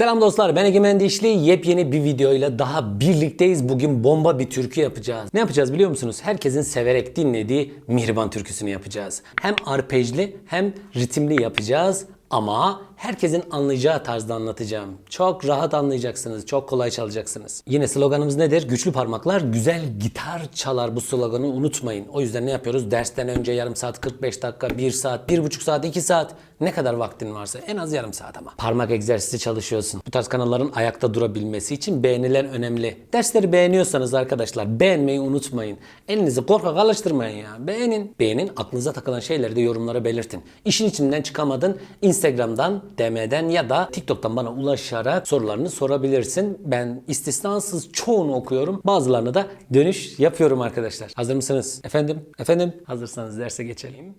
Selam dostlar ben Egemen Dişli. Yepyeni bir videoyla daha birlikteyiz. Bugün bomba bir türkü yapacağız. Ne yapacağız biliyor musunuz? Herkesin severek dinlediği Mihriban türküsünü yapacağız. Hem arpejli hem ritimli yapacağız. Ama herkesin anlayacağı tarzda anlatacağım. Çok rahat anlayacaksınız, çok kolay çalacaksınız. Yine sloganımız nedir? Güçlü parmaklar güzel gitar çalar bu sloganı unutmayın. O yüzden ne yapıyoruz? Dersten önce yarım saat, 45 dakika, 1 saat, 1,5 saat, 2 saat ne kadar vaktin varsa en az yarım saat ama. Parmak egzersizi çalışıyorsun. Bu tarz kanalların ayakta durabilmesi için beğeniler önemli. Dersleri beğeniyorsanız arkadaşlar beğenmeyi unutmayın. Elinizi korkak alıştırmayın ya. Beğenin. Beğenin. Aklınıza takılan şeyleri de yorumlara belirtin. İşin içinden çıkamadın. Instagram'dan, DM'den ya da TikTok'tan bana ulaşarak sorularını sorabilirsin. Ben istisnasız çoğunu okuyorum. Bazılarını da dönüş yapıyorum arkadaşlar. Hazır mısınız? Efendim? Efendim? Hazırsanız derse geçelim.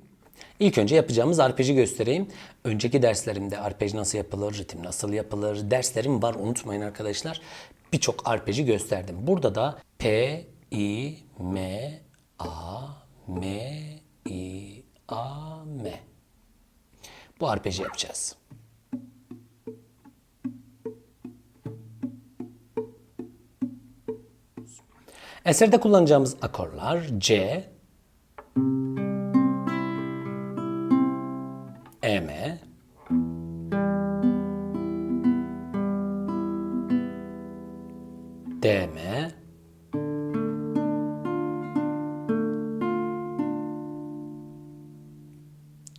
İlk önce yapacağımız arpeji göstereyim. Önceki derslerimde arpej nasıl yapılır, ritim nasıl yapılır derslerim var unutmayın arkadaşlar. Birçok arpeji gösterdim. Burada da P, I, M, A, M, I, A, M. Bu arpeji yapacağız. Eserde kullanacağımız akorlar C, E M, D M,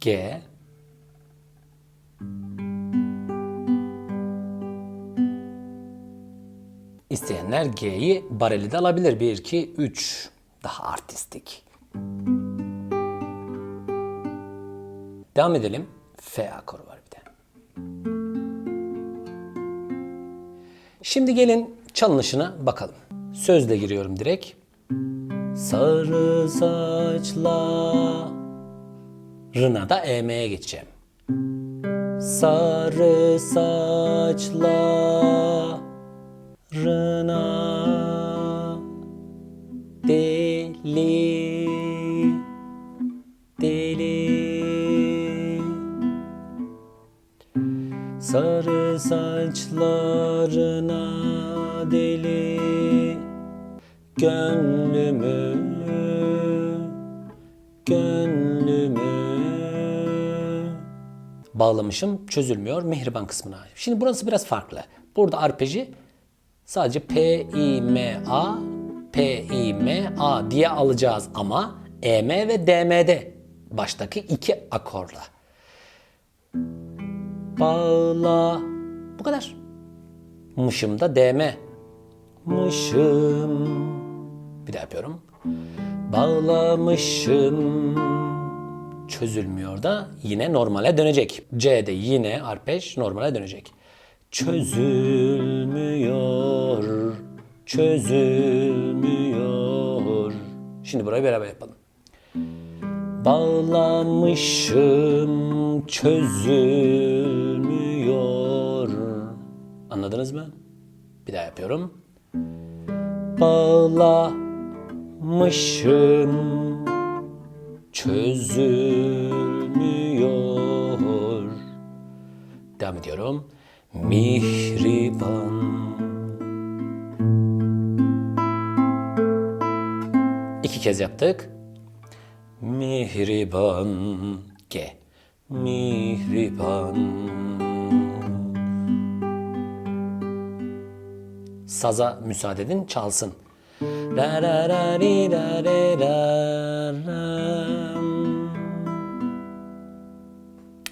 G, İsteyenler G'yi bareli de alabilir. 1, 2, 3. Daha artistik. Devam edelim. F akoru var bir de. Şimdi gelin çalınışına bakalım. Sözle giriyorum direkt. Sarı saçlarına da EM'ye geçeceğim. Sarı saçlarına deli Sarı saçlarına deli Gönlümü Gönlümü Bağlamışım çözülmüyor mihriban kısmına. Şimdi burası biraz farklı. Burada arpeji sadece P, I, M, A P, I, M, A diye alacağız ama E, M ve D, M'de baştaki iki akorla bağla. Bu kadar. Mışım da DM. Mışım. Bir daha yapıyorum. Bağlamışım. Çözülmüyor da yine normale dönecek. C'de yine arpej normale dönecek. Çözülmüyor. Çözülmüyor. Şimdi burayı beraber yapalım. Bağlamışım çözülmüyor. Anladınız mı? Bir daha yapıyorum. Bağlamışım çözülmüyor. Devam ediyorum. Mihriban. İki kez yaptık. Mihriban G Mihriban Saza müsaade edin çalsın. Ra ra ri ra re ra ram.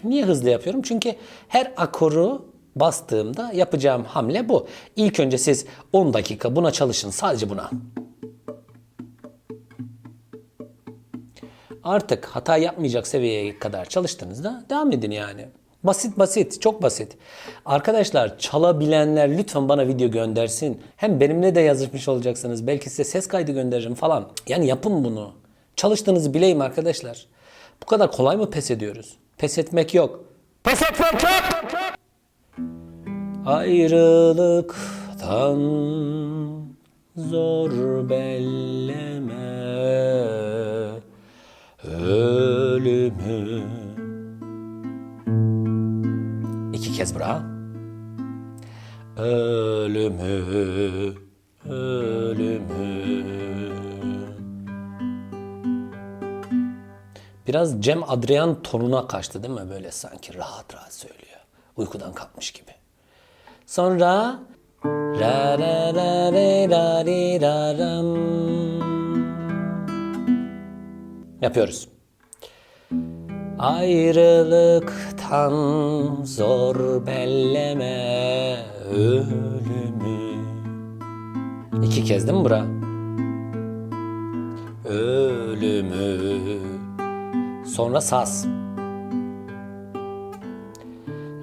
Niye hızlı yapıyorum? Çünkü her akoru bastığımda yapacağım hamle bu. İlk önce siz 10 dakika buna çalışın. Sadece buna. Artık hata yapmayacak seviyeye kadar çalıştığınızda devam edin yani. Basit basit, çok basit. Arkadaşlar çalabilenler lütfen bana video göndersin. Hem benimle de yazışmış olacaksınız. Belki size ses kaydı gönderirim falan. Yani yapın bunu. Çalıştığınızı bileyim arkadaşlar. Bu kadar kolay mı pes ediyoruz? Pes etmek yok. Pes etmek yok! Ayrılıktan zor belleme kez bura. ölümü, ölümü. Biraz Cem Adrian tonuna kaçtı değil mi? Böyle sanki rahat rahat söylüyor. Uykudan kalkmış gibi. Sonra ra ra ra re ra ri ra ram. Yapıyoruz. Ayrılıktan zor belleme ölümü. İki kez değil mi bura? Ölümü. Sonra saz.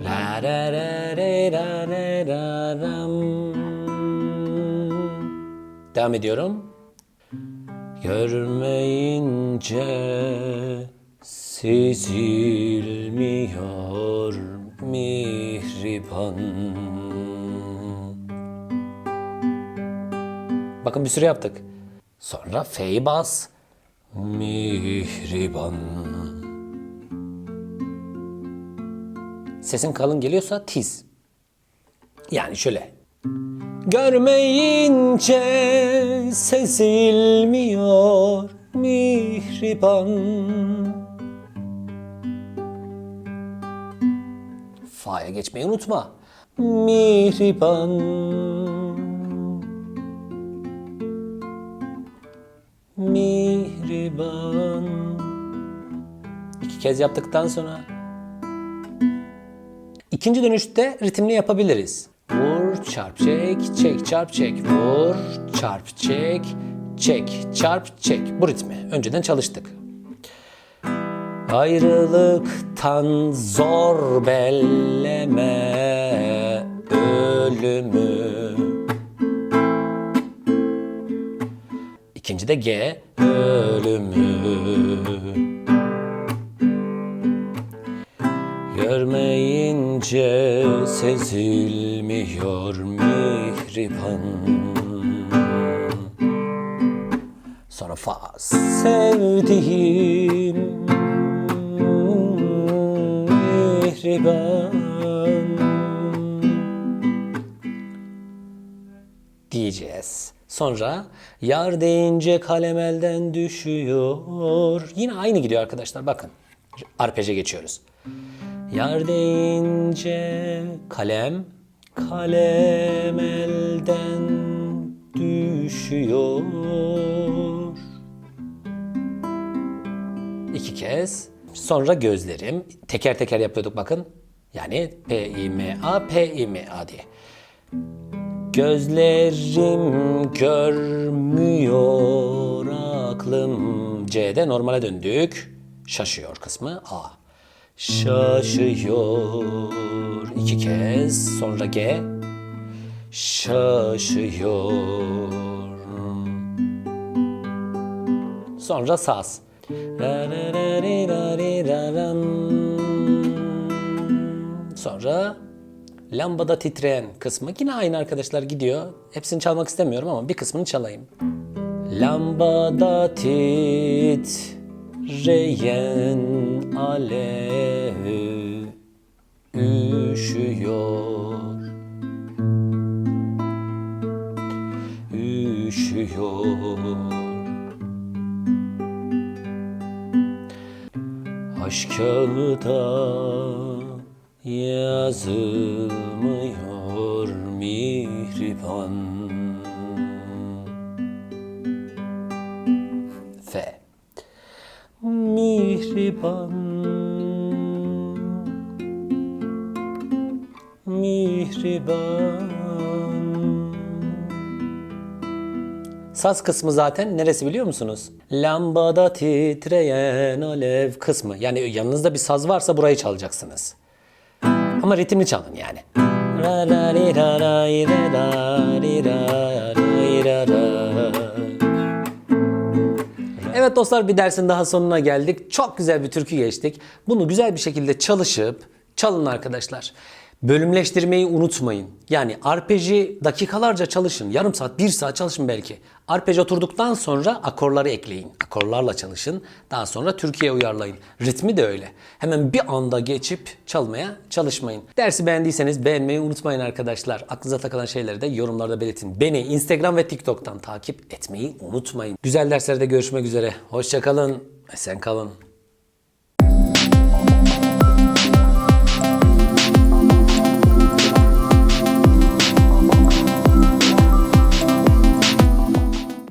La ra ra re ra re ra ram. Devam ediyorum. Görmeyince sezilmiyor mihriban. Bakın bir sürü yaptık. Sonra fe'yi bas. Mihriban. Sesin kalın geliyorsa tiz. Yani şöyle. Görmeyince sezilmiyor mihriban. Fa'ya geçmeyi unutma. Mihriban. Mihriban. İki kez yaptıktan sonra İkinci dönüşte ritimli yapabiliriz. Vur, çarp, çek, çek, çarp, çek. Vur, çarp, çek, çek, çarp, çek. Bu ritmi önceden çalıştık. Ayrılıktan zor belleme ölümü. İkinci de G ölümü. Görmeyince sezilmiyor mihriban Sonra fa sevdiğim mihriban diyeceğiz. Sonra yar deyince kalem elden düşüyor. Yine aynı gidiyor arkadaşlar bakın. Arpeje geçiyoruz. Yar deyince kalem, kalem elden düşüyor. İki kez. Sonra gözlerim. Teker teker yapıyorduk bakın. Yani P, I, M, A, P, I, M, A diye. Gözlerim görmüyor aklım. C'de normale döndük. Şaşıyor kısmı A. Şaşıyor. iki kez. Sonra G. Şaşıyor. Sonra saz. Ra ra ra Sonra lambada titreyen kısmı yine aynı arkadaşlar gidiyor. Hepsini çalmak istemiyorum ama bir kısmını çalayım. Lambada titreyen alev üşüyor. Üşüyor. Aşk kağıda yazılmıyor mihriban F Mihriban Mihriban Saz kısmı zaten neresi biliyor musunuz? Lambada titreyen alev kısmı. Yani yanınızda bir saz varsa burayı çalacaksınız. Ama ritimli çalın yani. Evet dostlar bir dersin daha sonuna geldik. Çok güzel bir türkü geçtik. Bunu güzel bir şekilde çalışıp çalın arkadaşlar. Bölümleştirmeyi unutmayın. Yani arpeji dakikalarca çalışın. Yarım saat, bir saat çalışın belki. Arpej oturduktan sonra akorları ekleyin. Akorlarla çalışın. Daha sonra Türkiye uyarlayın. Ritmi de öyle. Hemen bir anda geçip çalmaya çalışmayın. Dersi beğendiyseniz beğenmeyi unutmayın arkadaşlar. Aklınıza takılan şeyleri de yorumlarda belirtin. Beni Instagram ve TikTok'tan takip etmeyi unutmayın. Güzel derslerde görüşmek üzere. Hoşçakalın. Esen kalın.